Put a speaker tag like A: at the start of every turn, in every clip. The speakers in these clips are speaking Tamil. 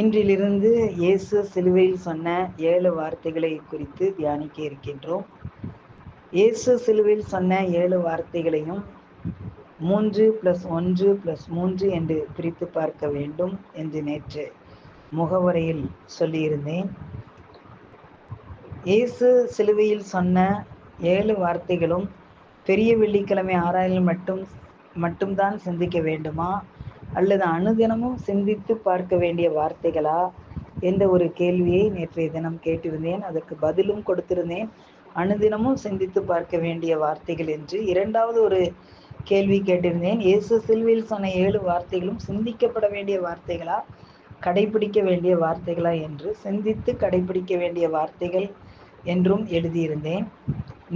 A: இன்றிலிருந்து இயேசு சிலுவையில் சொன்ன ஏழு வார்த்தைகளை குறித்து தியானிக்க இருக்கின்றோம் இயேசு சிலுவையில் சொன்ன ஏழு வார்த்தைகளையும் மூன்று பிளஸ் ஒன்று பிளஸ் மூன்று என்று பிரித்து பார்க்க வேண்டும் என்று நேற்று முகவரையில் சொல்லியிருந்தேன் இயேசு சிலுவையில் சொன்ன ஏழு வார்த்தைகளும் பெரிய வெள்ளிக்கிழமை ஆராயில் மட்டும் மட்டும்தான் சிந்திக்க வேண்டுமா அல்லது அனுதினமும் சிந்தித்து பார்க்க வேண்டிய வார்த்தைகளா எந்த ஒரு கேள்வியை நேற்றைய தினம் கேட்டிருந்தேன் அதற்கு பதிலும் கொடுத்திருந்தேன் அனுதினமும் சிந்தித்து பார்க்க வேண்டிய வார்த்தைகள் என்று இரண்டாவது ஒரு கேள்வி கேட்டிருந்தேன் இயேசு சில்வில் சொன்ன ஏழு வார்த்தைகளும் சிந்திக்கப்பட வேண்டிய வார்த்தைகளா கடைபிடிக்க வேண்டிய வார்த்தைகளா என்று சிந்தித்து கடைபிடிக்க வேண்டிய வார்த்தைகள் என்றும் எழுதியிருந்தேன்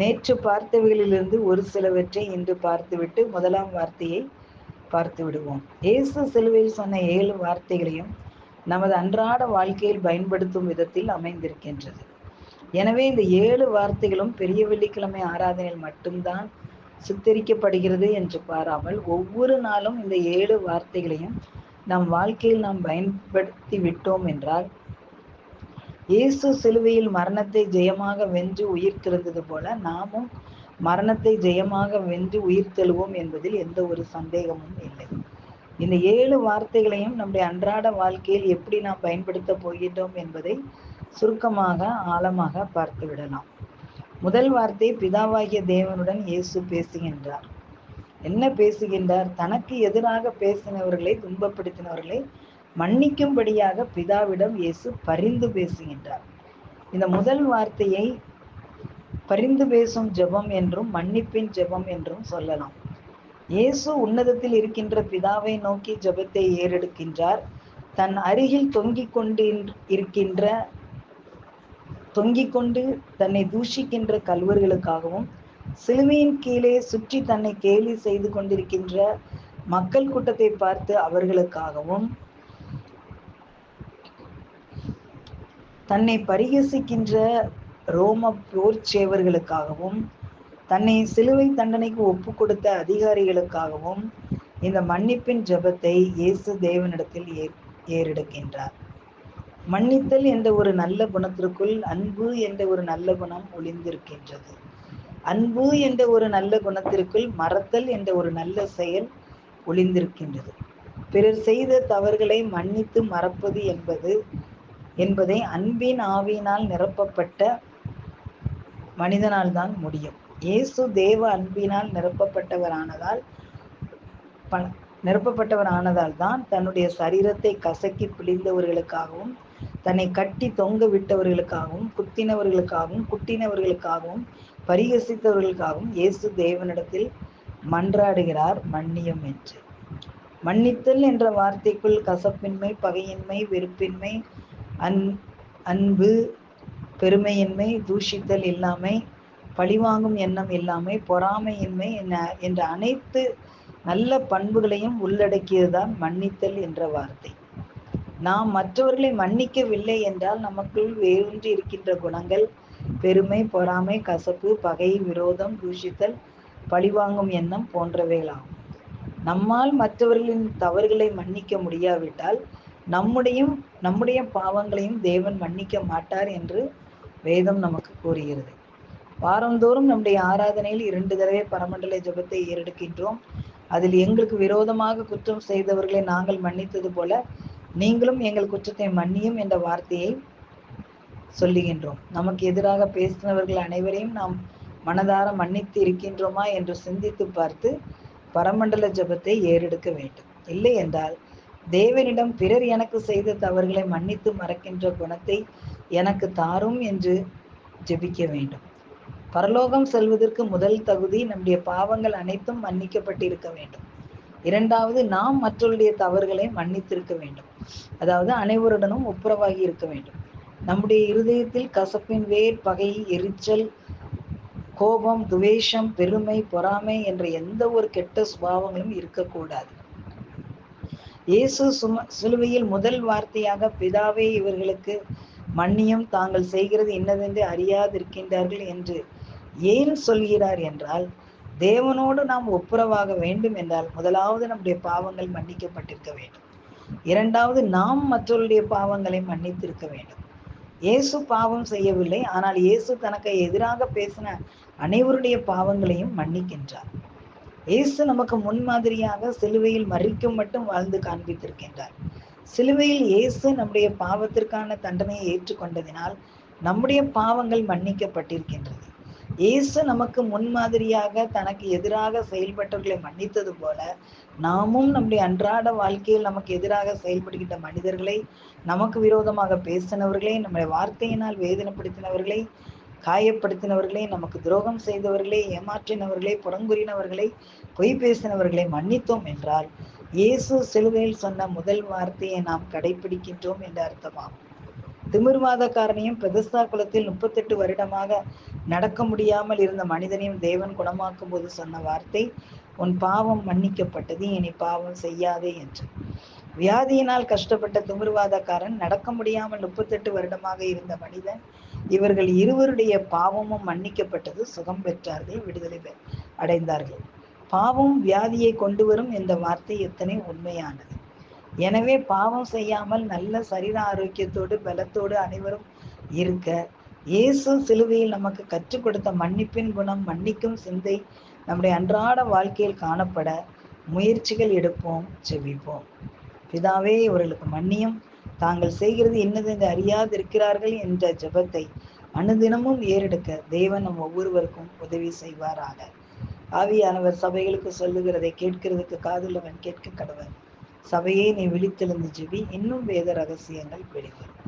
A: நேற்று பார்த்தவைகளிலிருந்து ஒரு சிலவற்றை இன்று பார்த்துவிட்டு முதலாம் வார்த்தையை பார்த்து விடுவோம் இயேசு சிலுவையில் சொன்ன ஏழு வார்த்தைகளையும் நமது அன்றாட வாழ்க்கையில் பயன்படுத்தும் விதத்தில் அமைந்திருக்கின்றது எனவே இந்த ஏழு வார்த்தைகளும் பெரிய வெள்ளிக்கிழமை ஆராதனையில் மட்டும்தான் சித்தரிக்கப்படுகிறது என்று பாராமல் ஒவ்வொரு நாளும் இந்த ஏழு வார்த்தைகளையும் நம் வாழ்க்கையில் நாம் பயன்படுத்தி விட்டோம் என்றால் இயேசு சிலுவையில் மரணத்தை ஜெயமாக வென்று உயிர் திறந்தது போல நாமும் மரணத்தை ஜெயமாக வென்று உயிர் தெழுவோம் என்பதில் எந்த ஒரு சந்தேகமும் இல்லை இந்த ஏழு வார்த்தைகளையும் நம்முடைய அன்றாட வாழ்க்கையில் எப்படி நாம் பயன்படுத்த போகின்றோம் என்பதை சுருக்கமாக ஆழமாக பார்த்து விடலாம் முதல் வார்த்தை பிதாவாகிய தேவனுடன் இயேசு பேசுகின்றார் என்ன பேசுகின்றார் தனக்கு எதிராக பேசினவர்களை துன்பப்படுத்தினவர்களை மன்னிக்கும்படியாக பிதாவிடம் இயேசு பரிந்து பேசுகின்றார் இந்த முதல் வார்த்தையை பரிந்து பேசும் ஜெபம் என்றும் மன்னிப்பின் ஜெபம் என்றும் சொல்லலாம் இயேசு உன்னதத்தில் இருக்கின்ற பிதாவை நோக்கி ஜெபத்தை ஏறெடுக்கின்றார் தன் அருகில் தொங்கிக் கொண்டு இருக்கின்ற தொங்கிக் கொண்டு தன்னை தூஷிக்கின்ற கல்வர்களுக்காகவும் சிலுமையின் கீழே சுற்றி தன்னை கேலி செய்து கொண்டிருக்கின்ற மக்கள் கூட்டத்தை பார்த்து அவர்களுக்காகவும் தன்னை பரிகசிக்கின்ற ரோம போர்ச்சேவர்களுக்காகவும் தன்னை சிலுவை தண்டனைக்கு ஒப்பு கொடுத்த அதிகாரிகளுக்காகவும் இந்த மன்னிப்பின் ஜபத்தை இயேசு தேவனிடத்தில் ஏறெடுக்கின்றார் மன்னித்தல் என்ற ஒரு நல்ல குணத்திற்குள் அன்பு என்ற ஒரு நல்ல குணம் ஒளிந்திருக்கின்றது அன்பு என்ற ஒரு நல்ல குணத்திற்குள் மறத்தல் என்ற ஒரு நல்ல செயல் ஒளிந்திருக்கின்றது பிறர் செய்த தவறுகளை மன்னித்து மறப்பது என்பது என்பதை அன்பின் ஆவியினால் நிரப்பப்பட்ட மனிதனால் தான் முடியும் இயேசு தேவ அன்பினால் நிரப்பப்பட்டவரானதால் ப நிரப்பப்பட்டவரானதால் தான் தன்னுடைய சரீரத்தை கசக்கி பிழிந்தவர்களுக்காகவும் தன்னை கட்டி தொங்க விட்டவர்களுக்காகவும் குத்தினவர்களுக்காகவும் குட்டினவர்களுக்காகவும் பரிகசித்தவர்களுக்காகவும் இயேசு தேவனிடத்தில் மன்றாடுகிறார் மன்னியம் என்று மன்னித்தல் என்ற வார்த்தைக்குள் கசப்பின்மை பகையின்மை வெறுப்பின்மை அன் அன்பு பெருமையின்மை தூஷித்தல் இல்லாமை பழிவாங்கும் எண்ணம் இல்லாமை பொறாமையின்மை என்ற அனைத்து நல்ல பண்புகளையும் உள்ளடக்கியதுதான் மன்னித்தல் என்ற வார்த்தை நாம் மற்றவர்களை மன்னிக்கவில்லை என்றால் நமக்குள் வேரூன்றி இருக்கின்ற குணங்கள் பெருமை பொறாமை கசப்பு பகை விரோதம் தூஷித்தல் பழிவாங்கும் எண்ணம் போன்றவைகளாகும் நம்மால் மற்றவர்களின் தவறுகளை மன்னிக்க முடியாவிட்டால் நம்முடையும் நம்முடைய பாவங்களையும் தேவன் மன்னிக்க மாட்டார் என்று வேதம் நமக்கு கூறுகிறது வாரந்தோறும் நம்முடைய ஆராதனையில் இரண்டு தடவை பரமண்டல ஜபத்தை ஏறெடுக்கின்றோம் அதில் எங்களுக்கு விரோதமாக குற்றம் செய்தவர்களை நாங்கள் மன்னித்தது போல நீங்களும் எங்கள் குற்றத்தை மன்னியும் என்ற வார்த்தையை சொல்லுகின்றோம் நமக்கு எதிராக பேசினவர்கள் அனைவரையும் நாம் மனதார மன்னித்து இருக்கின்றோமா என்று சிந்தித்து பார்த்து பரமண்டல ஜபத்தை ஏறெடுக்க வேண்டும் இல்லை என்றால் தேவனிடம் பிறர் எனக்கு செய்த தவறுகளை மன்னித்து மறக்கின்ற குணத்தை எனக்கு தாரும் என்று ஜெபிக்க வேண்டும் பரலோகம் செல்வதற்கு முதல் தகுதி நம்முடைய பாவங்கள் அனைத்தும் மன்னிக்கப்பட்டிருக்க வேண்டும் இரண்டாவது நாம் மற்றவருடைய தவறுகளை மன்னித்திருக்க வேண்டும் அதாவது அனைவருடனும் ஒப்புரவாகி இருக்க வேண்டும் நம்முடைய இருதயத்தில் கசப்பின் வேர் பகை எரிச்சல் கோபம் துவேஷம் பெருமை பொறாமை என்ற எந்த ஒரு கெட்ட சுபாவங்களும் இருக்கக்கூடாது இயேசு சும சிலுவையில் முதல் வார்த்தையாக பிதாவே இவர்களுக்கு மன்னியும் தாங்கள் செய்கிறது என்னவென்று அறியாதிருக்கின்றார்கள் என்று ஏன் சொல்கிறார் என்றால் தேவனோடு நாம் ஒப்புரவாக வேண்டும் என்றால் முதலாவது நம்முடைய பாவங்கள் மன்னிக்கப்பட்டிருக்க வேண்டும் இரண்டாவது நாம் மற்றவருடைய பாவங்களை மன்னித்திருக்க வேண்டும் இயேசு பாவம் செய்யவில்லை ஆனால் இயேசு தனக்கு எதிராக பேசின அனைவருடைய பாவங்களையும் மன்னிக்கின்றார் இயேசு நமக்கு முன்மாதிரியாக சிலுவையில் மறிக்கும் மட்டும் வாழ்ந்து காண்பித்திருக்கின்றார் சிலுவையில் இயேசு நம்முடைய பாவத்திற்கான தண்டனையை ஏற்றுக்கொண்டதினால் நம்முடைய பாவங்கள் மன்னிக்கப்பட்டிருக்கின்றது இயேசு நமக்கு முன்மாதிரியாக தனக்கு எதிராக செயல்பட்டவர்களை மன்னித்தது போல நாமும் நம்முடைய அன்றாட வாழ்க்கையில் நமக்கு எதிராக செயல்படுகின்ற மனிதர்களை நமக்கு விரோதமாக பேசினவர்களை நம்முடைய வார்த்தையினால் வேதனைப்படுத்தினவர்களை காயப்படுத்தினவர்களே நமக்கு துரோகம் செய்தவர்களே ஏமாற்றினவர்களே புறங்குறினவர்களை பொய் பேசினவர்களை மன்னித்தோம் என்றால் இயேசு சிலுவையில் சொன்ன முதல் வார்த்தையை நாம் கடைபிடிக்கின்றோம் என்று அர்த்தமாகும் காரணியும் பெதஸ்தா குலத்தில் முப்பத்தெட்டு வருடமாக நடக்க முடியாமல் இருந்த மனிதனையும் தேவன் குணமாக்கும் போது சொன்ன வார்த்தை உன் பாவம் மன்னிக்கப்பட்டது இனி பாவம் செய்யாதே என்று வியாதியினால் கஷ்டப்பட்ட திமிர்வாதக்காரன் நடக்க முடியாமல் முப்பத்தெட்டு வருடமாக இருந்த மனிதன் இவர்கள் இருவருடைய பாவமும் மன்னிக்கப்பட்டது சுகம் பெற்றார்கள் விடுதலை அடைந்தார்கள் பாவம் வியாதியை கொண்டு வரும் என்ற வார்த்தை எத்தனை உண்மையானது எனவே பாவம் செய்யாமல் நல்ல சரீர ஆரோக்கியத்தோடு பலத்தோடு அனைவரும் இருக்க இயேசு சிலுவையில் நமக்கு கற்றுக் கொடுத்த மன்னிப்பின் குணம் மன்னிக்கும் சிந்தை நம்முடைய அன்றாட வாழ்க்கையில் காணப்பட முயற்சிகள் எடுப்போம் செவிப்போம் பிதாவே இவர்களுக்கு மன்னியும் தாங்கள் செய்கிறது இன்னது என்று அறியாதிருக்கிறார்கள் என்ற ஜபத்தை அனுதினமும் ஏறெடுக்க தேவன் நம் ஒவ்வொருவருக்கும் உதவி செய்வாராக ஆவியானவர் சபைகளுக்கு சொல்லுகிறதை கேட்கிறதுக்கு காதுள்ளவன் கேட்க கடவன் சபையை நீ விழித்தெழுந்து ஜெபி இன்னும் வேத ரகசியங்கள் வெளிவரும்